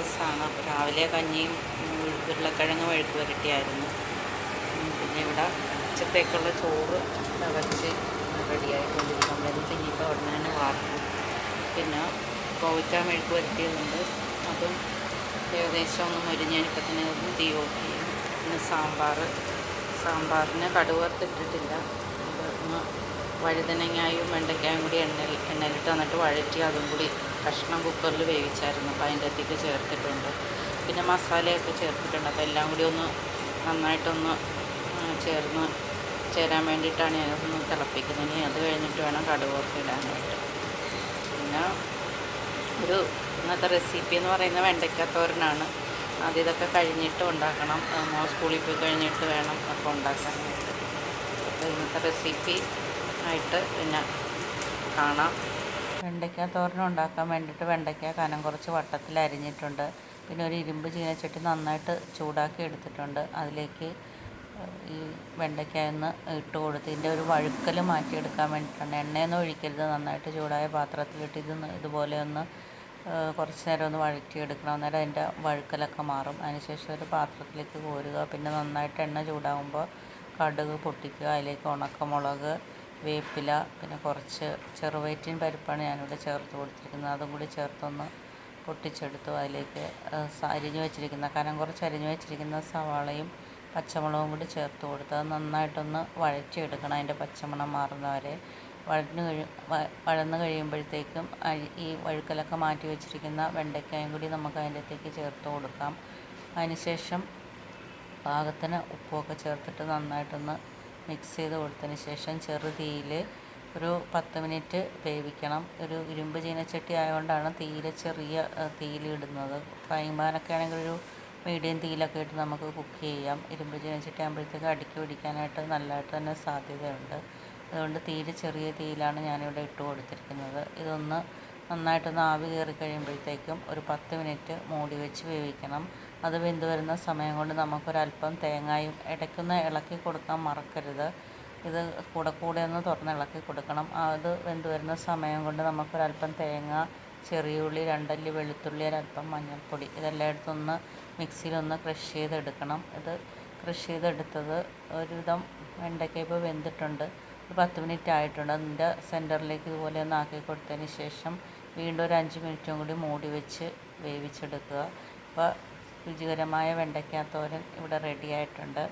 ദിവസമാണ്. അപ്പോൾ രാവിലെ കഞ്ഞിയും ഉരുളക്കിഴങ്ങ് വഴുക്ക് പുരട്ടിയായിരുന്നു. പിന്നെ ഇവിടെ ഉച്ചത്തേക്കുള്ള ചോറ് തിളച്ച് റെഡിയായിക്കൊണ്ടിരിക്കുന്നത് പിന്നെ ഇപ്പോൾ ഉടനെ തന്നെ വാർക്കും പിന്നെ കോവയ്ക്ക മെഴുക്ക് വരുത്തിയതുണ്ട് അതും ഏകദേശം ഒന്ന് മുരിഞ്ഞാനിപ്പോൾ തന്നെ ഒന്ന് തീ ഓഫ് പിന്നെ സാമ്പാർ സാമ്പാറിന് കടുവർത്തിട്ടിട്ടില്ല അത് ഒന്ന് വഴുതനങ്ങായും വെണ്ടയ്ക്കായും കൂടി എണ്ണയിൽ എണ്ണയിലിട്ട് വന്നിട്ട് വഴറ്റി അതും കൂടി കഷ്ണം കുക്കറിൽ വേവിച്ചായിരുന്നു. അപ്പോൾ അതിന്റെ അകത്തേക്ക് ചേർത്തിട്ടുണ്ട്. പിന്നെ മസാലയൊക്കെ ചേർത്തിട്ടുണ്ട്. അപ്പോൾ എല്ലാം കൂടി ഒന്ന് നന്നായിട്ടൊന്ന് ചേർന്ന് ചേരാൻ വേണ്ടിയിട്ടാണ് ഞാനൊന്ന് തിളപ്പിക്കുന്നത്. ഇനി അത് കഴിഞ്ഞിട്ട് വേണം കടുക് ഇടാനായിട്ട് പിന്നെ ഒരു ഇന്നത്തെ റെസിപ്പി എന്ന് പറയുന്നത് വെണ്ടയ്ക്ക തോരനാണ്. അത് ഇതൊക്കെ കഴിഞ്ഞിട്ട് ഉണ്ടാക്കണം. സ്കൂളിൽ പോയി കഴിഞ്ഞിട്ട് വേണം അപ്പോൾ ഉണ്ടാക്കാനായിട്ട് അപ്പോൾ ഇന്നത്തെ റെസിപ്പി ആയിട്ട് പിന്നെ കാണാം. വെണ്ടയ്ക്ക തോരൻ ഉണ്ടാക്കാൻ വേണ്ടിയിട്ട് വെണ്ടയ്ക്ക കനം കുറച്ച് വട്ടത്തിൽ അരിഞ്ഞിട്ടുണ്ട്. പിന്നെ ഒരു ഇരുമ്പ് ചീനച്ചട്ടി നന്നായിട്ട് ചൂടാക്കി എടുത്തിട്ടുണ്ട്. അതിലേക്ക് ഈ വെണ്ടയ്ക്ക ഒന്ന് ഇട്ട് കൊടുത്ത് ഇതിന്റെ ഒരു വഴുക്കൽ മാറ്റിയെടുക്കാൻ വേണ്ടിയിട്ടാണ്. എണ്ണയൊന്നും ഒഴിക്കരുത്. നന്നായിട്ട് ചൂടായ പാത്രത്തിലിട്ട് ഇത് ഇതുപോലെ ഒന്ന് കുറച്ച് നേരം ഒന്ന് വഴറ്റിയെടുക്കണം. അന്നേരം അതിന്റെ വഴുക്കലൊക്കെ മാറും. അതിനുശേഷം ഒരു പാത്രത്തിലേക്ക് കോരുക. പിന്നെ നന്നായിട്ട് എണ്ണ ചൂടാകുമ്പോൾ കടുക് പൊട്ടിക്കുക. അതിലേക്ക് ഉണക്കമുളക് വേപ്പില പിന്നെ കുറച്ച് ചെറുവയറ്റിൻ പരിപ്പാണ് ഞാനിവിടെ ചേർത്ത് കൊടുത്തിരിക്കുന്നത്. അതും കൂടി ചേർത്തൊന്ന് പൊട്ടിച്ചെടുത്തു. അതിലേക്ക് അരിഞ്ഞു വെച്ചിരിക്കുന്ന കനം കുറച്ച് അരിഞ്ഞു വെച്ചിരിക്കുന്ന സവാളയും പച്ചമുളകും കൂടി ചേർത്ത് കൊടുത്ത് അത് നന്നായിട്ടൊന്ന് വഴറ്റിയെടുക്കണം. അതിന്റെ പച്ചമണം മാറുന്നവരെ. വഴന്ന് കഴി വഴന്നു കഴിയുമ്പോഴത്തേക്കും ഈ വഴുക്കലൊക്കെ മാറ്റി വെച്ചിരിക്കുന്ന വെണ്ടയ്ക്കായും കൂടി നമുക്ക് അതിന്റെ അകത്തേക്ക് ചേർത്ത് കൊടുക്കാം. അതിനുശേഷം പാകത്തിന് ഉപ്പുമൊക്കെ ചേർത്തിട്ട് നന്നായിട്ടൊന്ന് മിക്സ് ചെയ്ത് കൊടുത്തതിന് ശേഷം ചെറുതീയിൽ ഒരു പത്ത് മിനിറ്റ് വേവിക്കണം. ഒരു ഇരുമ്പ് ചീനച്ചട്ടി ആയതുകൊണ്ടാണ് തീരെ ചെറിയ തീയിലിടുന്നത് ഫ്രൈങ് പാനൊക്കെ ആണെങ്കിൽ ഒരു മീഡിയം തീയിലൊക്കെ ഇട്ട് നമുക്ക് കുക്ക് ചെയ്യാം. ഇരുമ്പ് ചീനച്ചട്ടി ആകുമ്പോഴത്തേക്ക് അടുക്കി പിടിക്കാനായിട്ട് നല്ലതായിട്ട് തന്നെ സാധ്യതയുണ്ട്. അതുകൊണ്ട് തീരെ ചെറിയ തീയിലാണ് ഞാനിവിടെ ഇട്ട് കൊടുത്തിരിക്കുന്നത്. ഇതൊന്ന് നന്നായിട്ടൊന്ന് ആവി കയറി കഴിയുമ്പോഴത്തേക്കും ഒരു പത്ത് മിനിറ്റ് മൂടി വെച്ച് വേവിക്കണം. അത് വെന്ത് വരുന്ന സമയം കൊണ്ട് നമുക്കൊരല്പം തേങ്ങായും ഇടയ്ക്കൊന്ന് ഇളക്കി കൊടുക്കാൻ മറക്കരുത്. ഇത് കൂടെ കൂടെ ഒന്ന് തുറന്ന് ഇളക്കി കൊടുക്കണം. അത് വെന്ത് വരുന്ന സമയം കൊണ്ട് നമുക്കൊരല്പം തേങ്ങ ചെറിയ ഉള്ളി രണ്ടല്ലി വെളുത്തുള്ളി ഒരല്പം മഞ്ഞൾപ്പൊടി ഇതെല്ലാം എടുത്തൊന്ന് മിക്സിയിലൊന്ന് ക്രഷ് ചെയ്തെടുക്കണം. ഇത് ക്രഷ് ചെയ്തെടുത്തത് ഒരുവിധം വെണ്ടയ്ക്ക ഇപ്പോൾ വെന്തിട്ടുണ്ട്. ഒരു പത്ത് മിനിറ്റ് ആയിട്ടുണ്ട്. അതിന്റെ സെന്ററിലേക്ക് ഇതുപോലെ ഒന്ന് ആക്കി കൊടുത്തതിന് ശേഷം വീണ്ടും ഒരു അഞ്ച് മിനിറ്റും കൂടി മൂടി വെച്ച് വേവിച്ചെടുക്കുക. അപ്പോൾ രുചികരമായ വെണ്ടയ്ക്കാത്തോരൻ ഇവിടെ റെഡി ആയിട്ടുണ്ട്.